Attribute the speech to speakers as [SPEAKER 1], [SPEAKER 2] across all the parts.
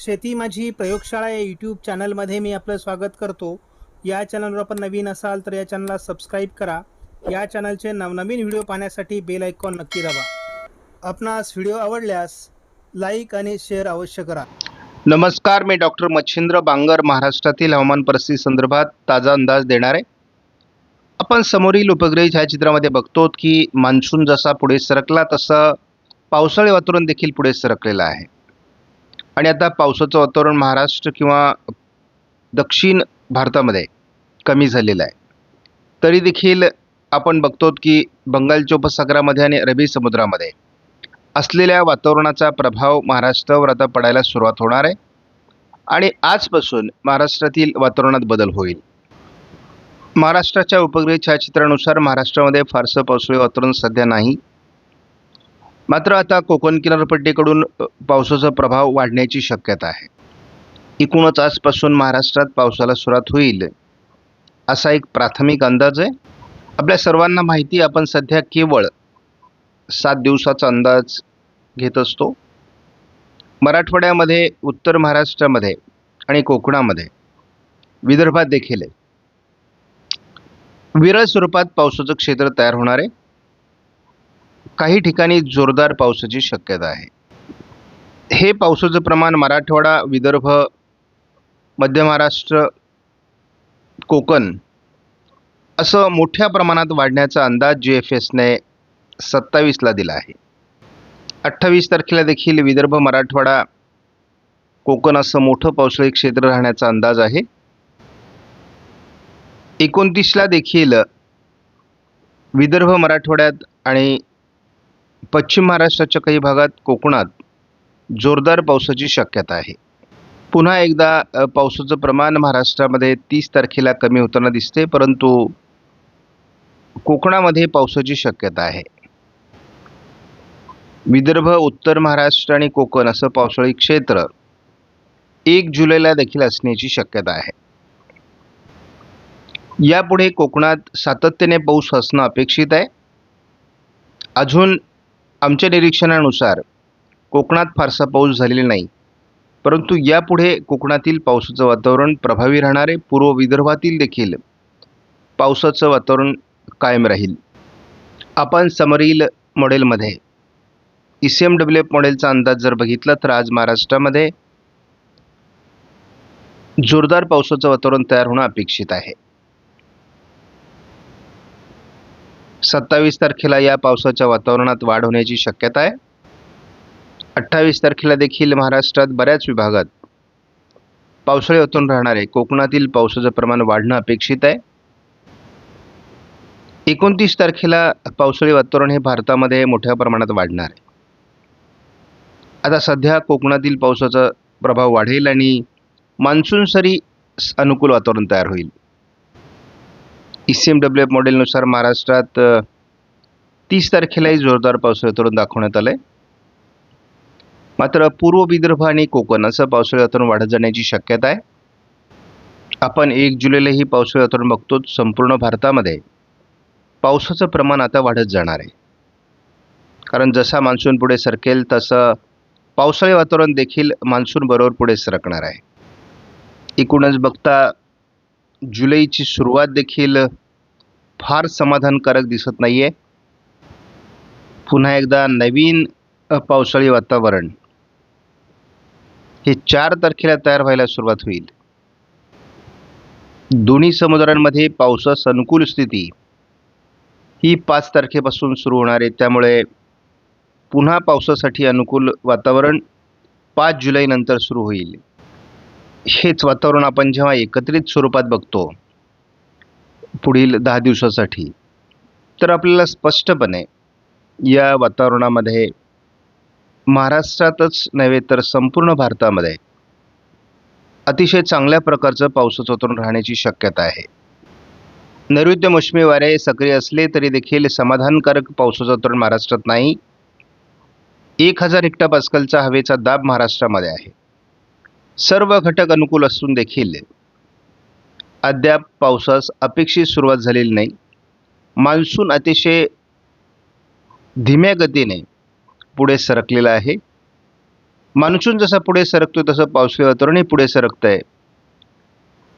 [SPEAKER 1] शेती माझी प्रयोगशाळा या यूट्यूब चॅनलमध्ये मी आपलं स्वागत करतो. या चॅनलवर आपण नवीन असाल तर या चॅनलला सबस्क्राईब करा. या चॅनलचे नवनवीन व्हिडिओ पाहण्यासाठी बेल आयकॉन नक्की दाबा. आपणास व्हिडिओ आवडल्यास लाईक आणि शेअर अवश्य करा.
[SPEAKER 2] नमस्कार मी डॉक्टर मच्छिंद्र बांगर महाराष्ट्रातील हवामान परिस्थिती संदर्भात ताजा अंदाज देणार. आहे आपण समोरील उपग्रही छायाचित्रामध्ये बघतो की मान्सून जसा पुढे सरकला तसं पावसाळी वातावरण देखील पुढे सरकलेलं आहे. आणि आता पावसाचं वातावरण महाराष्ट्र किंवा दक्षिण भारतामध्ये कमी झालेलं आहे. तरी देखील आपण बघतो की बंगालच्या उपसागरामध्ये आणि अरबी समुद्रामध्ये असलेल्या वातावरणाचा प्रभाव महाराष्ट्रावर आता पडायला सुरुवात होणार आहे. आणि आजपासून महाराष्ट्रातील वातावरणात बदल होईल. महाराष्ट्राच्या उपग्रह छायाचित्रानुसार महाराष्ट्रामध्ये फारसं पावसाळी वातावरण सध्या नाही. मात्र आता कोकण किनारपट्टीकडून पावसाचा प्रभाव वाढण्याची शक्यता आहे. एकूणच आजपासून महाराष्ट्रात पावसाला सुरुवात होईल असा एक प्राथमिक अंदाज आहे. आपल्या सर्वांना माहिती आपण सध्या केवळ सात दिवसाचा अंदाज घेत असतो. मराठवाड्यामध्ये उत्तर महाराष्ट्रामध्ये आणि कोकणामध्ये विदर्भात देखील आहे. विरळ स्वरूपात पावसाचं क्षेत्र तयार होणार आहे. काही ठिकाणी जोरदार पावसाची शक्यता आहे. हे पावसाचं प्रमाण मराठवाडा विदर्भ मध्य महाराष्ट्र कोकण असं मोठ्या प्रमाणात वाढण्याचा अंदाज जी एफ एसने सत्तावीसला दिला आहे. अठ्ठावीस तारखेला देखील विदर्भ मराठवाडा कोकण असं मोठं पावसाळी क्षेत्र राहण्याचा अंदाज आहे. एकोणतीसला देखील विदर्भ मराठवाड्यात आणि पश्चिम महाराष्ट्राच्या काही भागात कोकणात जोरदार पावसाची शक्यता आहे. पुन्हा एकदा पावसाचं प्रमाण महाराष्ट्रामध्ये तीस तारखेला कमी होताना दिसते परंतु कोकणामध्ये पावसाची शक्यता आहे. विदर्भ उत्तर महाराष्ट्र आणि कोकण असं पावसाळी क्षेत्र एक जुलैला देखील असण्याची शक्यता आहे. यापुढे कोकणात सातत्याने पाऊस असणं अपेक्षित आहे. अजून आमच्या निरीक्षणानुसार कोकणात फारसा पाऊस झालेला नाही. परंतु यापुढे कोकणातील पावसाचं वातावरण प्रभावी राहणारे पूर्व विदर्भातील देखील पावसाचं वातावरण कायम राहील. आपण समरील मॉडेलमध्ये E C M W F मॉडेलचा अंदाज जर बघितला तर आज महाराष्ट्रामध्ये जोरदार पावसाचं वातावरण तयार होणं अपेक्षित आहे. सत्तावीस तारखेला या पावसाच्या वातावरणात वाढ होण्याची शक्यता आहे. अठ्ठावीस तारखेला देखील महाराष्ट्रात बऱ्याच विभागात पावसाळी ओतून राहणार आहे कोकणातील पावसाचं प्रमाण वाढणं अपेक्षित आहे. एकोणतीस तारखेला पावसाळी वातावरण हे भारतामध्ये मोठ्या प्रमाणात वाढणार आहे. आता सध्या कोकणातील पावसाचा प्रभाव वाढेल आणि मान्सून सरी अनुकूल वातावरण तयार होईल. E C M W F मॉडेलनुसार महाराष्ट्रात तीस तारखेलाही जोरदार पावसाळी वातावरण दाखवण्यात आलं आहे मात्र पूर्व विदर्भ आणि कोकण असं पावसाळी वातावरण वाढत जाण्याची शक्यता आहे. आपण एक जुलैलाही पावसाळी वातावरण बघतो संपूर्ण भारतामध्ये. पावसाचं प्रमाण आता वाढत जाणार आहे. कारण जसा मान्सून पुढे सरकेल तसं पावसाळी वातावरण देखील मान्सून बरोबर पुढे सरकणार आहे. एकूणच बघता जुलैची सुरुवात देखील फार समाधानकारक दिसत नाही आहे पुन्हा एकदा नवीन पावसाळी वातावरण. हे चार तारखेला तयार व्हायला सुरुवात होईल. दोन्ही समुद्रांमध्ये पावसास अनुकूल स्थिती ही पाच तारखेपासून सुरू होणार आहे. त्यामुळे पुन्हा पावसासाठी अनुकूल वातावरण पाच जुलैनंतर सुरू होईल. हेच वातावरण आपण जेव्हा एकत्रित स्वरूपात बघतो पुढील दहा दिवसासाठी तर आपल्याला स्पष्टपणे या वातावरणामध्ये महाराष्ट्रातच नव्हे तर संपूर्ण भारतामध्ये अतिशय चांगल्या प्रकारचं पावसाचं वातावरण राहण्याची शक्यता आहे. नैऋत्य मोसमी वारे सक्रिय असले तरी देखील समाधानकारक पावसाचं वातावरण महाराष्ट्रात नाही. एक हजार हेक्टरपास्कलचा हवेचा दाब महाराष्ट्रामध्ये आहे. सर्व घटक अनुकूल असून देखील अद्याप पावसास अपेक्षित सुरुवात झालेली नाही. मान्सून अतिशय धीम्या गतीने पुढे सरकलेला आहे. मान्सून जसा पुढे सरकतो तसं पावसाळी वातावरणही पुढे सरकतं आहे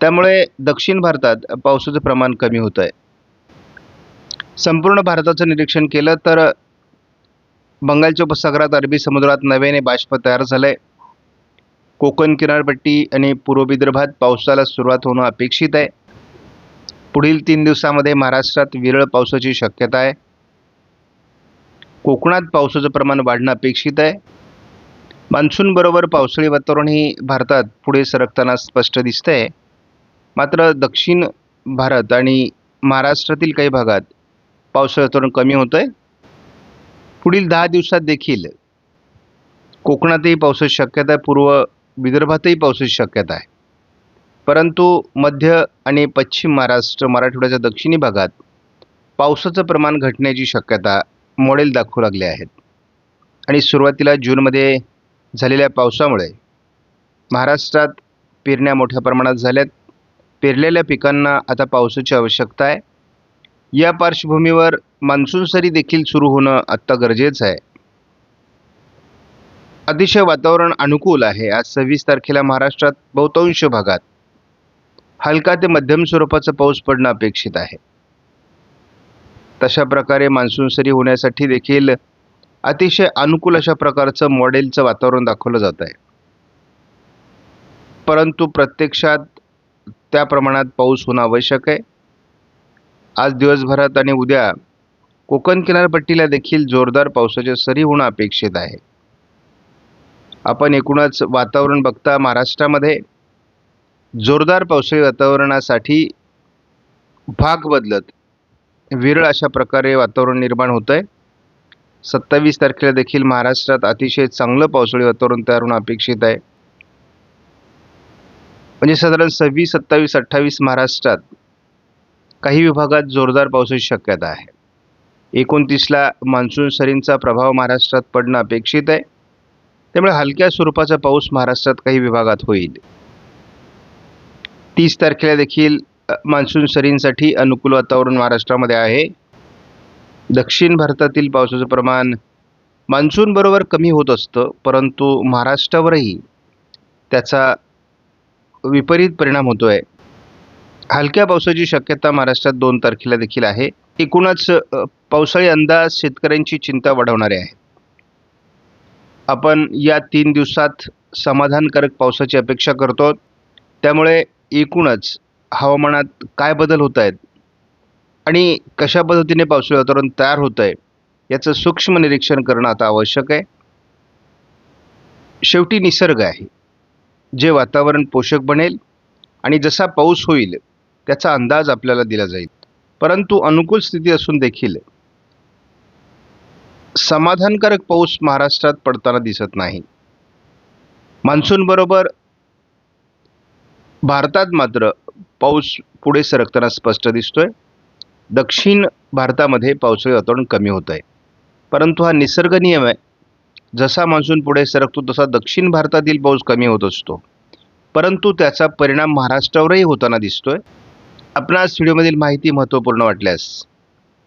[SPEAKER 2] त्यामुळे दक्षिण भारतात पावसाचं प्रमाण कमी होतं आहे संपूर्ण भारताचं निरीक्षण केलं तर बंगालच्या उपसागरात अरबी समुद्रात नव्याने बाष्प तयार झालं आहे कोकण किनारपट्टी आणि पूर्व विदर्भात पावसाला सुरुवात होणं अपेक्षित आहे. पुढील तीन दिवसामध्ये महाराष्ट्रात विरळ पावसाची शक्यता आहे. कोकणात पावसाचं प्रमाण वाढणं अपेक्षित आहे. मान्सूनबरोबर पावसाळी वातावरणही भारतात पुढे सरकताना स्पष्ट दिसतंय. मात्र दक्षिण भारत आणि महाराष्ट्रातील काही भागात पावसाळी वातावरण कमी होतं आहे पुढील दहा दिवसात देखील कोकणातही पावसाची शक्यता आहे. पूर्व विदर्भातही पावसाची शक्यता आहे. परंतु मध्य आणि पश्चिम महाराष्ट्र मराठवाड्याच्या दक्षिणी भागात पावसाचं प्रमाण घटण्याची शक्यता मॉडेल दाखवू लागले आहेत. आणि सुरुवातीला जूनमध्ये झालेल्या पावसामुळे महाराष्ट्रात पेरण्या मोठ्या प्रमाणात झाल्यात. पेरलेल्या पिकांना आता पावसाची आवश्यकता आहे. या पार्श्वभूमीवर मान्सून सरी देखील सुरू होणं आत्ता गरजेचं आहे. अतिशय वातावरण अनुकूल आहे. आज सव्वीस तारखेला महाराष्ट्रात बहुतांश भागात हलका ते मध्यम स्वरूपाचा पाऊस पडणं अपेक्षित आहे. तशा प्रकारे मान्सून सरी होण्यासाठी देखील अतिशय अनुकूल अशा प्रकारचं मॉडेलचं वातावरण दाखवलं जात आहे. परंतु प्रत्यक्षात त्या प्रमाणात पाऊस होणं आवश्यक आहे. आज दिवसभरात आणि उद्या कोकण किनारपट्टीला देखील जोरदार पावसाच्या सरी होणं अपेक्षित आहे. आपण एकूणच वातावरण बघता महाराष्ट्रामध्ये जोरदार पावसाळी वातावरणासाठी भाग बदलत विरळ अशा प्रकारे वातावरण निर्माण होतं आहे सत्तावीस तारखेला देखील महाराष्ट्रात अतिशय चांगलं पावसाळी वातावरण तयार होणं अपेक्षित आहे. म्हणजे साधारण सव्वीस सत्तावीस अठ्ठावीस महाराष्ट्रात काही विभागात जोरदार पावसाची शक्यता आहे. एकोणतीसला मान्सून सरींचा प्रभाव महाराष्ट्रात पडणं अपेक्षित आहे. त्यामुळे हलक्या स्वरूपाचा पाऊस महाराष्ट्रात काही विभागात होईल. तीस तारखेला देखील मान्सून सरींसाठी अनुकूल वातावरण महाराष्ट्रामध्ये आहे. दक्षिण भारतातील पावसाचं प्रमाण मान्सूनबरोबर कमी होत असतं परंतु महाराष्ट्रावरही त्याचा विपरीत परिणाम होतो आहे हलक्या पावसाची शक्यता महाराष्ट्रात दोन तारखेला देखील आहे. एकूणच पावसाळी अंदाज शेतकऱ्यांची चिंता वाढवणारे आहे. आपण या तीन दिवसात समाधानकारक पावसाची अपेक्षा करतो. त्यामुळे एकूणच हवामानात काय बदल होत आहेत आणि कशा पद्धतीने पावसाळी वातावरण तयार होतं आहे याचं सूक्ष्म निरीक्षण करणं आता आवश्यक आहे. शेवटी निसर्ग आहे. जे वातावरण पोषक बनेल आणि जसा पाऊस होईल त्याचा अंदाज आपल्याला दिला जाईल. परंतु अनुकूल स्थिती असून देखील समाधानकारक पाऊस महाराष्ट्रात पडताना दिसत नाही. मान्सूनबरोबर भारतात मात्र पाऊस पुढे सरकताना स्पष्ट दिसतोय. दक्षिण भारतामध्ये पावसाळी वातावरण कमी होत आहे परंतु हा निसर्ग नियम आहे. जसा मान्सून पुढे सरकतो तसा दक्षिण भारतातील पाऊस कमी होत असतो. परंतु त्याचा परिणाम महाराष्ट्रावरही होताना दिसतोय. आपणास व्हिडिओमधील माहिती महत्त्वपूर्ण वाटल्यास